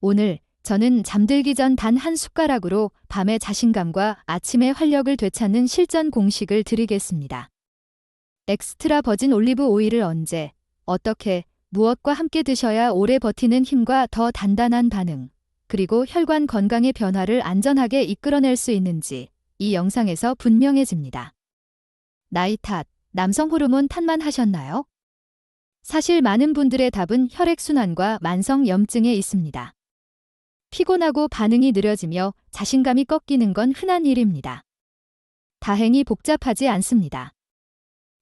오늘 저는 잠들기 전 단 한 숟가락으로 밤의 자신감과 아침의 활력을 되찾는 실전 공식을 드리겠습니다. 엑스트라 버진 올리브 오일을 언제, 어떻게, 무엇과 함께 드셔야 오래 버티는 힘과 더 단단한 반응, 그리고 혈관 건강의 변화를 안전하게 이끌어낼 수 있는지 이 영상에서 분명해집니다. 나이 탓, 남성 호르몬 탓만 하셨나요? 사실 많은 분들의 답은 혈액순환과 만성 염증에 있습니다. 피곤하고 반응이 느려지며 자신감이 꺾이는 건 흔한 일입니다. 다행히 복잡하지 않습니다.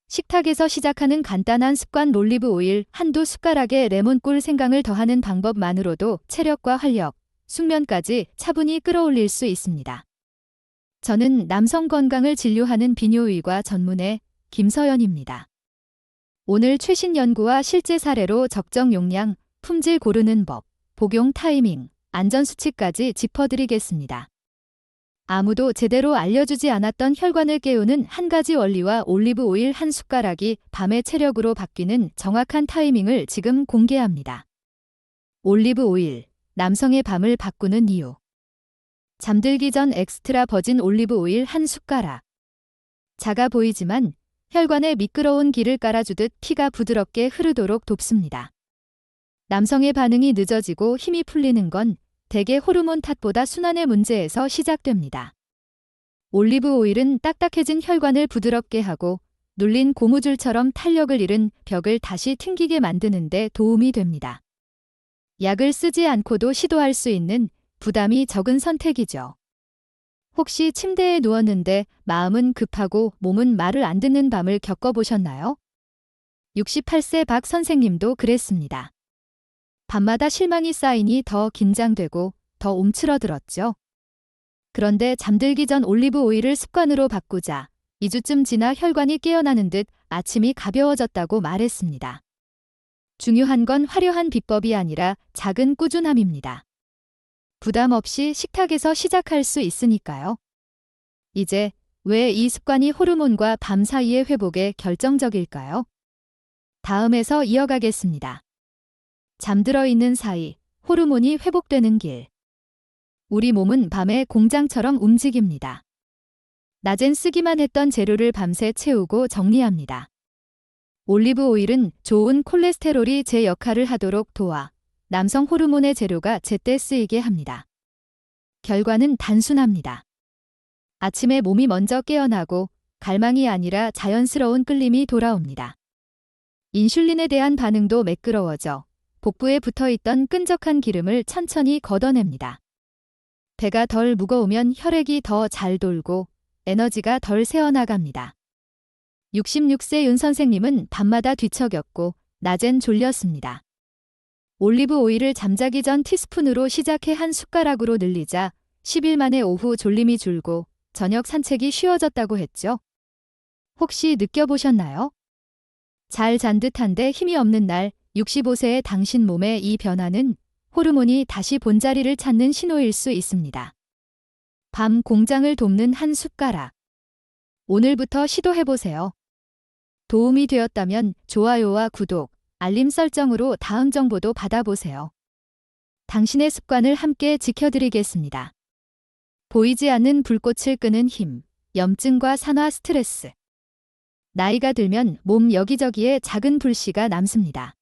식탁에서 시작하는 간단한 습관 올리브 오일 한두 숟가락에 레몬꿀 생강을 더하는 방법만으로도 체력과 활력, 숙면까지 차분히 끌어올릴 수 있습니다. 저는 남성 건강을 진료하는 비뇨의과 전문의 김서연입니다. 오늘 최신 연구와 실제 사례로 적정 용량, 품질 고르는 법, 복용 타이밍, 안전수칙까지 짚어드리겠습니다. 아무도 제대로 알려주지 않았던 혈관을 깨우는 한 가지 원리와 올리브 오일 한 숟가락이 밤의 체력으로 바뀌는 정확한 타이밍을 지금 공개합니다. 올리브 오일, 남성의 밤을 바꾸는 이유. 잠들기 전 엑스트라 버진 올리브 오일 한 숟가락. 작아 보이지만 혈관에 미끄러운 기를 깔아주듯 피가 부드럽게 흐르도록 돕습니다. 남성의 반응이 늦어지고 힘이 풀리는 건 대개 호르몬 탓보다 순환의 문제에서 시작됩니다. 올리브 오일은 딱딱해진 혈관을 부드럽게 하고 눌린 고무줄처럼 탄력을 잃은 벽을 다시 튕기게 만드는 데 도움이 됩니다. 약을 쓰지 않고도 시도할 수 있는 부담이 적은 선택이죠. 혹시 침대에 누웠는데 마음은 급하고 몸은 말을 안 듣는 밤을 겪어보셨나요? 68세 박 선생님도 그랬습니다. 밤마다 실망이 쌓이니 더 긴장되고 더 움츠러들었죠. 그런데 잠들기 전 올리브 오일을 습관으로 바꾸자 2주쯤 지나 혈관이 깨어나는 듯 아침이 가벼워졌다고 말했습니다. 중요한 건 화려한 비법이 아니라 작은 꾸준함입니다. 부담 없이 식탁에서 시작할 수 있으니까요. 이제 왜 이 습관이 호르몬과 밤 사이의 회복에 결정적일까요? 다음에서 이어가겠습니다. 잠들어 있는 사이 호르몬이 회복되는 길. 우리 몸은 밤에 공장처럼 움직입니다. 낮엔 쓰기만 했던 재료를 밤새 채우고 정리합니다. 올리브 오일은 좋은 콜레스테롤이 제 역할을 하도록 도와 남성 호르몬의 재료가 제때 쓰이게 합니다. 결과는 단순합니다. 아침에 몸이 먼저 깨어나고 갈망이 아니라 자연스러운 끌림이 돌아옵니다. 인슐린에 대한 반응도 매끄러워져 복부에 붙어 있던 끈적한 기름을 천천히 걷어냅니다. 배가 덜 무거우면 혈액이 더 잘 돌고 에너지가 덜 새어나갑니다. 66세 윤 선생님은 밤마다 뒤척였고 낮엔 졸렸습니다. 올리브 오일을 잠자기 전 티스푼으로 시작해 한 숟가락으로 늘리자 10일 만에 오후 졸림이 줄고 저녁 산책이 쉬워졌다고 했죠. 혹시 느껴보셨나요? 잘 잔 듯한데 힘이 없는 날 65세의 당신 몸의 이 변화는 호르몬이 다시 본자리를 찾는 신호일 수 있습니다. 밤 공장을 돕는 한 숟가락. 오늘부터 시도해보세요. 도움이 되었다면 좋아요와 구독, 알림 설정으로 다음 정보도 받아보세요. 당신의 습관을 함께 지켜드리겠습니다. 보이지 않는 불꽃을 끄는 힘, 염증과 산화 스트레스. 나이가 들면 몸 여기저기에 작은 불씨가 남습니다.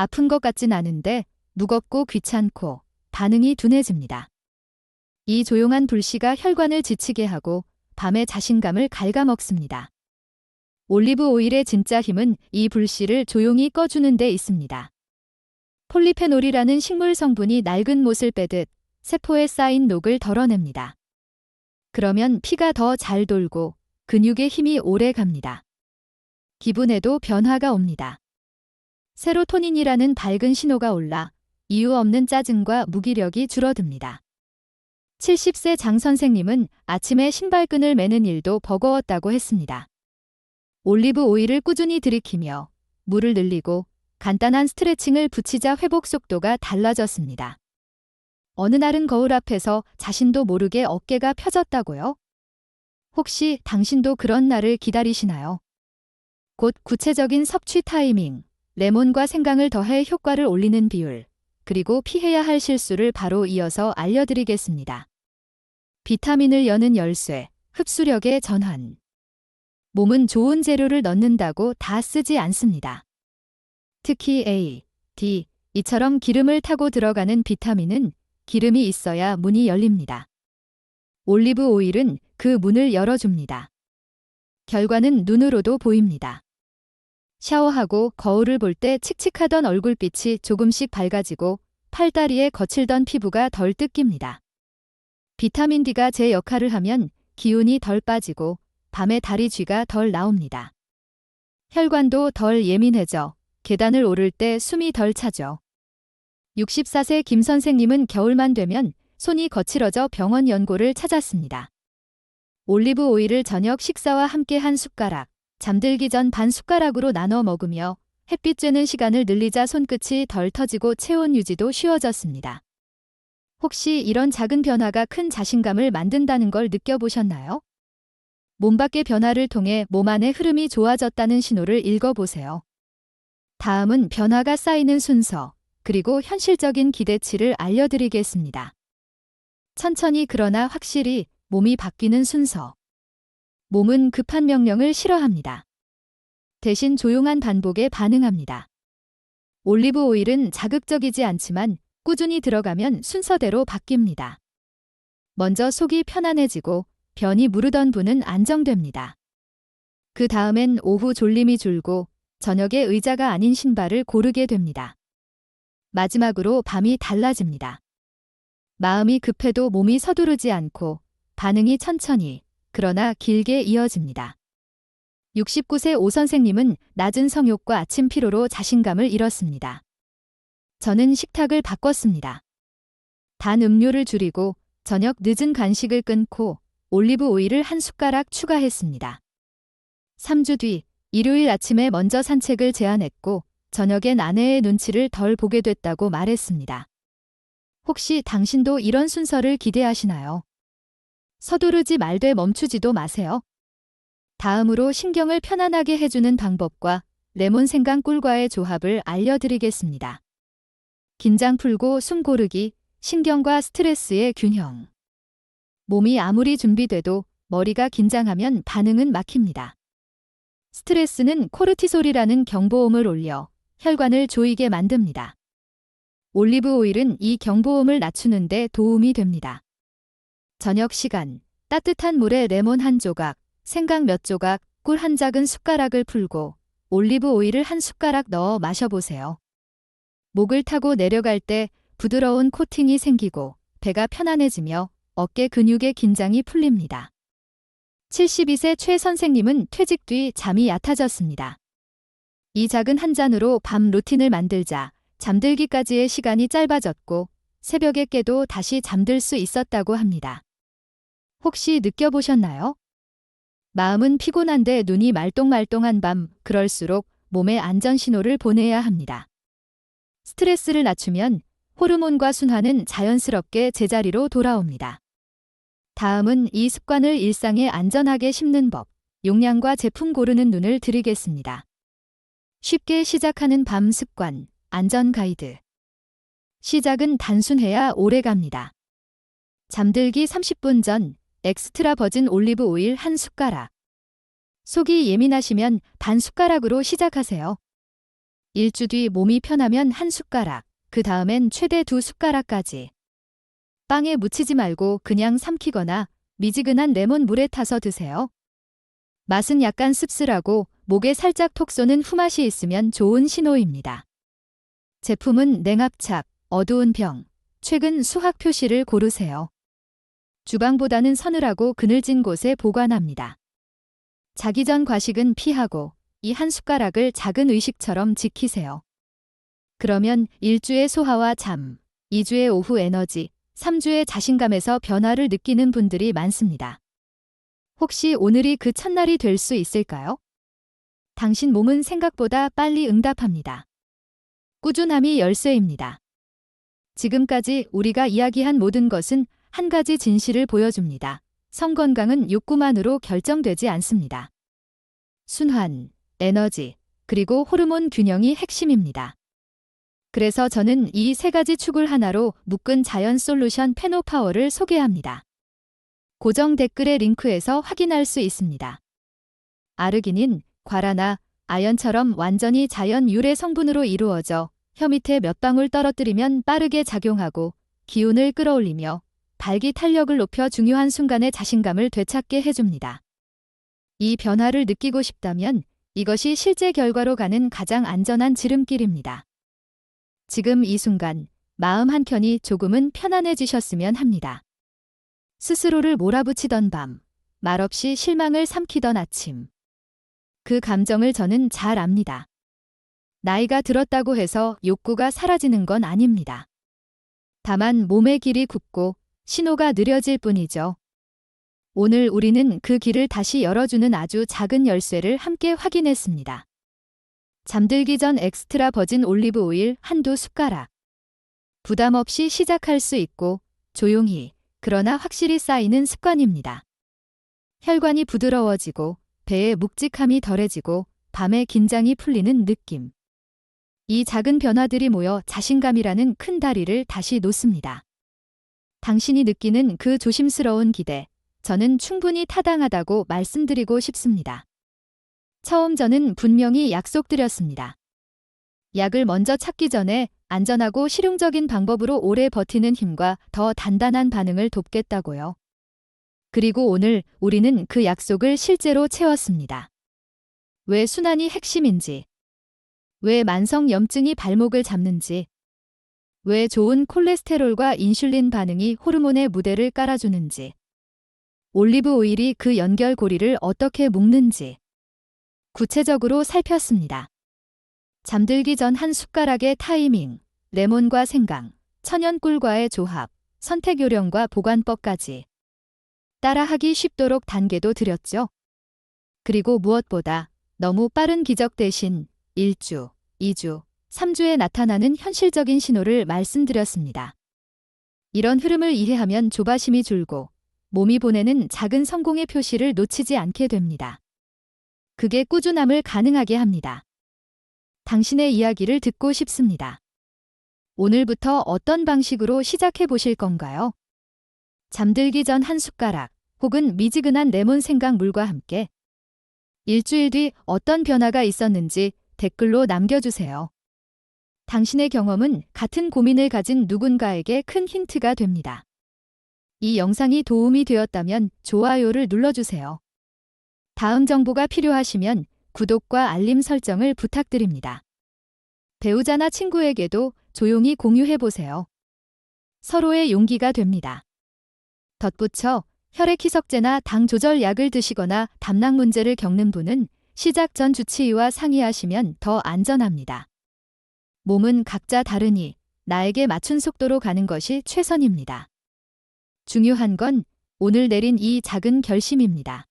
아픈 것 같진 않은데 무겁고 귀찮고 반응이 둔해집니다. 이 조용한 불씨가 혈관을 지치게 하고 밤의 자신감을 갉아먹습니다. 올리브 오일의 진짜 힘은 이 불씨를 조용히 꺼주는 데 있습니다. 폴리페놀이라는 식물 성분이 낡은 못을 빼듯 세포에 쌓인 녹을 덜어냅니다. 그러면 피가 더 잘 돌고 근육의 힘이 오래 갑니다. 기분에도 변화가 옵니다. 세로토닌이라는 밝은 신호가 올라 이유 없는 짜증과 무기력이 줄어듭니다. 70세 장 선생님은 아침에 신발끈을 매는 일도 버거웠다고 했습니다. 올리브 오일을 꾸준히 들이키며 물을 늘리고 간단한 스트레칭을 붙이자 회복 속도가 달라졌습니다. 어느 날은 거울 앞에서 자신도 모르게 어깨가 펴졌다고요? 혹시 당신도 그런 날을 기다리시나요? 곧 구체적인 섭취 타이밍, 레몬과 생강을 더해 효과를 올리는 비율, 그리고 피해야 할 실수를 바로 이어서 알려드리겠습니다. 비타민을 여는 열쇠, 흡수력의 전환. 몸은 좋은 재료를 넣는다고 다 쓰지 않습니다. 특히 A, D, 이처럼 기름을 타고 들어가는 비타민은 기름이 있어야 문이 열립니다. 올리브 오일은 그 문을 열어줍니다. 결과는 눈으로도 보입니다. 샤워하고 거울을 볼 때 칙칙하던 얼굴빛이 조금씩 밝아지고 팔다리에 거칠던 피부가 덜 뜯깁니다. 비타민 D가 제 역할을 하면 기운이 덜 빠지고 밤에 다리 쥐가 덜 나옵니다. 혈관도 덜 예민해져 계단을 오를 때 숨이 덜 차죠. 64세 김 선생님은 겨울만 되면 손이 거칠어져 병원 연고를 찾았습니다. 올리브 오일을 저녁 식사와 함께 한 숟가락, 잠들기 전 반 숟가락으로 나눠 먹으며 햇빛 쬐는 시간을 늘리자 손끝이 덜 터지고 체온 유지도 쉬워졌습니다. 혹시 이런 작은 변화가 큰 자신감을 만든다는 걸 느껴보셨나요? 몸 밖의 변화를 통해 몸 안의 흐름이 좋아졌다는 신호를 읽어보세요. 다음은 변화가 쌓이는 순서, 그리고 현실적인 기대치를 알려드리겠습니다. 천천히 그러나 확실히 몸이 바뀌는 순서. 몸은 급한 명령을 싫어합니다. 대신 조용한 반복에 반응합니다. 올리브 오일은 자극적이지 않지만 꾸준히 들어가면 순서대로 바뀝니다. 먼저 속이 편안해지고 변이 무르던 분은 안정됩니다. 그 다음엔 오후 졸림이 줄고 저녁에 의자가 아닌 신발을 고르게 됩니다. 마지막으로 밤이 달라집니다. 마음이 급해도 몸이 서두르지 않고 반응이 천천히 그러나 길게 이어집니다. 69세 오 선생님은 낮은 성욕과 아침 피로로 자신감을 잃었습니다. 저는 식탁을 바꿨습니다. 단 음료를 줄이고 저녁 늦은 간식을 끊고 올리브 오일을 한 숟가락 추가했습니다. 3주 뒤 일요일 아침에 먼저 산책을 제안했고 저녁엔 아내의 눈치를 덜 보게 됐다고 말했습니다. 혹시 당신도 이런 순서를 기대하시나요? 서두르지 말되 멈추지도 마세요. 다음으로 신경을 편안하게 해주는 방법과 레몬 생강 꿀과의 조합을 알려드리겠습니다. 긴장 풀고 숨 고르기, 신경과 스트레스의 균형. 몸이 아무리 준비돼도 머리가 긴장하면 반응은 막힙니다. 스트레스는 코르티솔이라는 경보음을 올려 혈관을 조이게 만듭니다. 올리브 오일은 이 경보음을 낮추는데 도움이 됩니다. 저녁 시간, 따뜻한 물에 레몬 한 조각, 생강 몇 조각, 꿀 한 작은 숟가락을 풀고 올리브 오일을 한 숟가락 넣어 마셔보세요. 목을 타고 내려갈 때 부드러운 코팅이 생기고 배가 편안해지며 어깨 근육의 긴장이 풀립니다. 72세 최 선생님은 퇴직 뒤 잠이 얕아졌습니다. 이 작은 한 잔으로 밤 루틴을 만들자 잠들기까지의 시간이 짧아졌고 새벽에 깨도 다시 잠들 수 있었다고 합니다. 혹시 느껴보셨나요? 마음은 피곤한데 눈이 말똥말똥한 밤, 그럴수록 몸에 안전 신호를 보내야 합니다. 스트레스를 낮추면 호르몬과 순환은 자연스럽게 제자리로 돌아옵니다. 다음은 이 습관을 일상에 안전하게 심는 법, 용량과 제품 고르는 눈을 드리겠습니다. 쉽게 시작하는 밤 습관, 안전 가이드. 시작은 단순해야 오래 갑니다. 잠들기 30분 전 엑스트라 버진 올리브 오일 한 숟가락. 속이 예민하시면 반 숟가락으로 시작하세요. 일주 뒤 몸이 편하면 한 숟가락, 그 다음엔 최대 두 숟가락까지. 빵에 묻히지 말고 그냥 삼키거나 미지근한 레몬 물에 타서 드세요. 맛은 약간 씁쓸하고 목에 살짝 톡 쏘는 후맛이 있으면 좋은 신호입니다. 제품은 냉압착, 어두운 병, 최근 수학 표시를 고르세요. 주방보다는 서늘하고 그늘진 곳에 보관합니다. 자기 전 과식은 피하고 이 한 숟가락을 작은 의식처럼 지키세요. 그러면 1주의 소화와 잠, 2주의 오후 에너지, 3주의 자신감에서 변화를 느끼는 분들이 많습니다. 혹시 오늘이 그 첫날이 될 수 있을까요? 당신 몸은 생각보다 빨리 응답합니다. 꾸준함이 열쇠입니다. 지금까지 우리가 이야기한 모든 것은 한 가지 진실을 보여줍니다. 성건강은 욕구만으로 결정되지 않습니다. 순환, 에너지, 그리고 호르몬 균형이 핵심입니다. 그래서 저는 이 세 가지 축을 하나로 묶은 자연 솔루션 페노파워를 소개합니다. 고정 댓글의 링크에서 확인할 수 있습니다. 아르기닌, 과라나, 아연처럼 완전히 자연 유래 성분으로 이루어져 혀 밑에 몇 방울 떨어뜨리면 빠르게 작용하고 기운을 끌어올리며 발기 탄력을 높여 중요한 순간에 자신감을 되찾게 해줍니다. 이 변화를 느끼고 싶다면 이것이 실제 결과로 가는 가장 안전한 지름길입니다. 지금 이 순간 마음 한켠이 조금은 편안해지셨으면 합니다. 스스로를 몰아붙이던 밤, 말없이 실망을 삼키던 아침. 그 감정을 저는 잘 압니다. 나이가 들었다고 해서 욕구가 사라지는 건 아닙니다. 다만 몸의 길이 굽고 신호가 느려질 뿐이죠. 오늘 우리는 그 길을 다시 열어주는 아주 작은 열쇠를 함께 확인했습니다. 잠들기 전 엑스트라 버진 올리브 오일 한두 숟가락. 부담 없이 시작할 수 있고 조용히 그러나 확실히 쌓이는 습관입니다. 혈관이 부드러워지고 배의 묵직함이 덜해지고 밤의 긴장이 풀리는 느낌. 이 작은 변화들이 모여 자신감이라는 큰 다리를 다시 놓습니다. 당신이 느끼는 그 조심스러운 기대, 저는 충분히 타당하다고 말씀드리고 싶습니다. 처음 저는 분명히 약속드렸습니다. 약을 먼저 찾기 전에 안전하고 실용적인 방법으로 오래 버티는 힘과 더 단단한 반응을 돕겠다고요. 그리고 오늘 우리는 그 약속을 실제로 채웠습니다. 왜 순환이 핵심인지, 왜 만성 염증이 발목을 잡는지, 왜 좋은 콜레스테롤과 인슐린 반응이 호르몬의 무대를 깔아주는지, 올리브 오일이 그 연결고리를 어떻게 묶는지 구체적으로 살폈습니다. 잠들기 전 한 숟가락의 타이밍, 레몬과 생강, 천연꿀과의 조합, 선택 요령과 보관법까지 따라하기 쉽도록 단계도 드렸죠. 그리고 무엇보다 너무 빠른 기적 대신 1주, 2주, 3주에 나타나는 현실적인 신호를 말씀드렸습니다. 이런 흐름을 이해하면 조바심이 줄고 몸이 보내는 작은 성공의 표시를 놓치지 않게 됩니다. 그게 꾸준함을 가능하게 합니다. 당신의 이야기를 듣고 싶습니다. 오늘부터 어떤 방식으로 시작해 보실 건가요? 잠들기 전 한 숟가락 혹은 미지근한 레몬 생강물과 함께 일주일 뒤 어떤 변화가 있었는지 댓글로 남겨주세요. 당신의 경험은 같은 고민을 가진 누군가에게 큰 힌트가 됩니다. 이 영상이 도움이 되었다면 좋아요를 눌러주세요. 다음 정보가 필요하시면 구독과 알림 설정을 부탁드립니다. 배우자나 친구에게도 조용히 공유해보세요. 서로의 용기가 됩니다. 덧붙여 혈액 희석제나 당 조절 약을 드시거나 담낭 문제를 겪는 분은 시작 전 주치의와 상의하시면 더 안전합니다. 몸은 각자 다르니 나에게 맞춘 속도로 가는 것이 최선입니다. 중요한 건 오늘 내린 이 작은 결심입니다.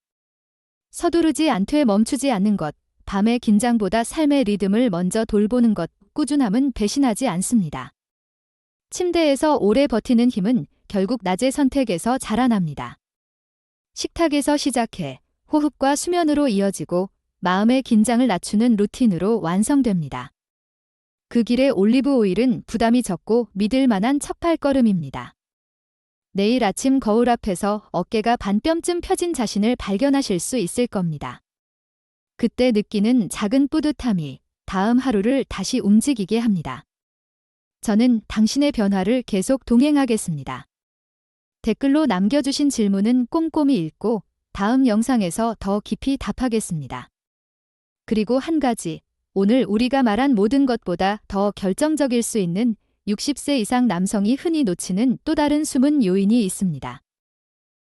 서두르지 않되 멈추지 않는 것, 밤의 긴장보다 삶의 리듬을 먼저 돌보는 것, 꾸준함은 배신하지 않습니다. 침대에서 오래 버티는 힘은 결국 낮의 선택에서 자라납니다. 식탁에서 시작해 호흡과 수면으로 이어지고 마음의 긴장을 낮추는 루틴으로 완성됩니다. 그 길의 올리브 오일은 부담이 적고 믿을 만한 첫발걸음입니다. 내일 아침 거울 앞에서 어깨가 반뼘쯤 펴진 자신을 발견하실 수 있을 겁니다. 그때 느끼는 작은 뿌듯함이 다음 하루를 다시 움직이게 합니다. 저는 당신의 변화를 계속 동행하겠습니다. 댓글로 남겨주신 질문은 꼼꼼히 읽고 다음 영상에서 더 깊이 답하겠습니다. 그리고 한 가지, 오늘 우리가 말한 모든 것보다 더 결정적일 수 있는 60세 이상 남성이 흔히 놓치는 또 다른 숨은 요인이 있습니다.